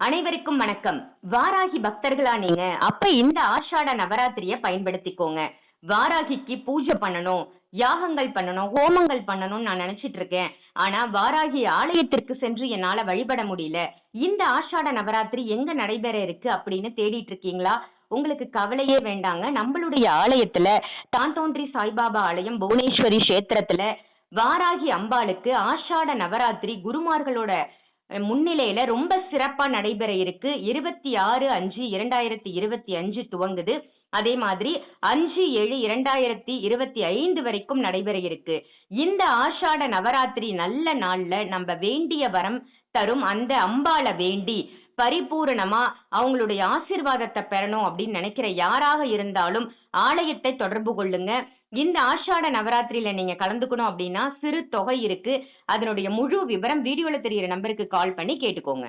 அனைவருக்கும் வணக்கம். வாராகி பக்தர்களா நீங்க? அப்ப இந்த ஆஷாட நவராத்திரிய பயன்படுத்திக்கோங்க. வாராகிக்கு பூஜை பண்ணணும் யாகங்கள் பண்ணணும் ஹோமங்கள் பண்ணணும்னு நான் நினைச்சிட்டு இருக்கேன். ஆனா வாராகி ஆலயத்திற்கு சென்று என்னால வழிபட முடியல. இந்த ஆஷாட நவராத்திரி எங்க நடைபெற இருக்கு அப்படின்னு தேடிட்டு இருக்கீங்களா? உங்களுக்கு கவலையே வேண்டாங்க. நம்மளுடைய ஆலயத்துல தான் தோன்றி சாய்பாபா ஆலயம் புவனேஸ்வரி கஷேத்திரத்துல வாராகி அம்பாளுக்கு ஆஷாட நவராத்திரி குருமார்களோட முன்னிலையில ரொம்ப சிறப்பா நடைபெற இருக்கு. இருபத்தி ஆறு அஞ்சு இரண்டாயிரத்தி இருபத்தி அஞ்சு துவங்குது. அதே மாதிரி அஞ்சு ஏழு இரண்டாயிரத்தி இருபத்தி ஐந்து வரைக்கும் நடைபெற இருக்கு. இந்த ஆஷாட நவராத்திரி நல்ல நாள்ல நம்ம வேண்டிய வரம் தரும் அந்த அம்பாள வேண்டி பரிபூரணமா அவங்களுடைய ஆசீர்வாதத்தை பெறணும் அப்படின்னு நினைக்கிற யாராக இருந்தாலும் ஆலயத்தை தொடர்பு கொள்ளுங்க. இந்த ஆஷாட நவராத்திரியில நீங்க கலந்துக்கணும் அப்படின்னா சிறு தொகை இருக்கு. அதனுடைய முழு விவரம் வீடியோல தெரியிற நம்பருக்கு கால் பண்ணி கேட்டுக்கோங்க.